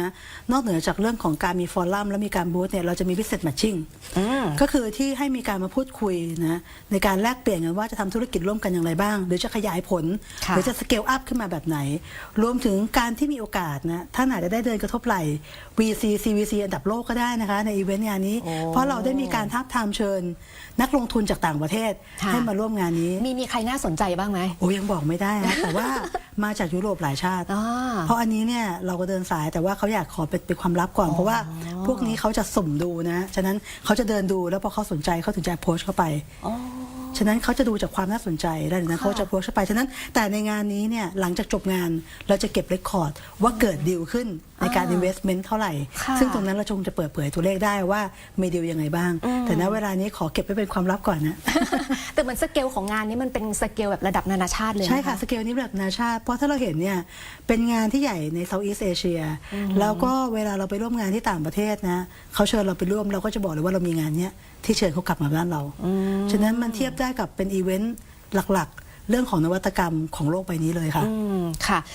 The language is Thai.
นะนอกเหนือจากเรื่องของการมีฟอรัมและมีการบูธเนี่ยเราจะมี business matching อืม ก็คือที่ให้มีการมาพูดคุยนะในการแลกเปลี่ยนกันว่าจะทำธุรกิจร่วมกันอย่างไรบ้าง หรือจะขยายผล ค่ะ หรือจะสเกลอัพขึ้นมาแบบไหน รวมถึงการที่มีโอกาสนะท่านอาจจะได้เดินกระทบไหล VC CVC อันดับโลกก็ได้นะคะ ในอีเวนต์งานนี้โอ้เพราะเราได้มีการทับทามเชิญ นักลงทุนจากต่างประเทศค่ะ ให้มาร่วมงานนี้ มีมีใครน่าสนใจบ้างไหม โอ้ยังบอกไม่ได้นะ แต่ว่า มาจากยุโรปหลายชาติอ่าเพราะอันนี้เนี่ยเราก็เดินสายแต่ว่าเขาอยากขอเป็นเป็นความลับก่อน เพราะว่าพวกนี้เขาจะสุ่มดูนะ ฉะนั้นเขาจะเดินดูแล้วพอเขาสนใจเขาถึงจะโพสต์เข้าไป อ๋อ ฉะนั้นเขาจะดูจากความน่าสนใจแล้วจากนั้นค่ะเขาจะโพสต์เข้าไปฉะนั้น แต่ในงานนี้เนี่ยหลังจากจบงานเราจะเก็บเรคคอร์ดว่าเกิดดีลขึ้นในการ investment เท่าไหร่ ค่ะซึ่งตรงนั้นเราคงจะเปิดเผยตัวเลขได้ว่ามีดีลยังไงบ้างแต่ณเวลานี้ขอเก็บไว้เป็นความลับก่อนนะ แต่เหมือนสเกลของงานนี้มันเป็นสเกลแบบระดับนานาชาติเลยน ใช่ค่ะ สเกลนี้แบบนานาชาติ เพราะถ้าเราเห็นเนี่ย เป็นงานที่ใหญ่ในเซาท์อีสเอเชียแล้วก็เวลาเราไปร่วมงานที่ต่างประเทศนะเขาเชิญเราไปร่วมเราก็จะบอกเลยว่าเรามีงานเนี้ยที่เชิญเขากลับมาบ้านเรา ฉะนั้นมันเทียบได้กับเป็นอีเวนต์หลักๆ เรื่องของนวัตกรรมของโลกใบนี้เลยค่ะ อืมค่ะ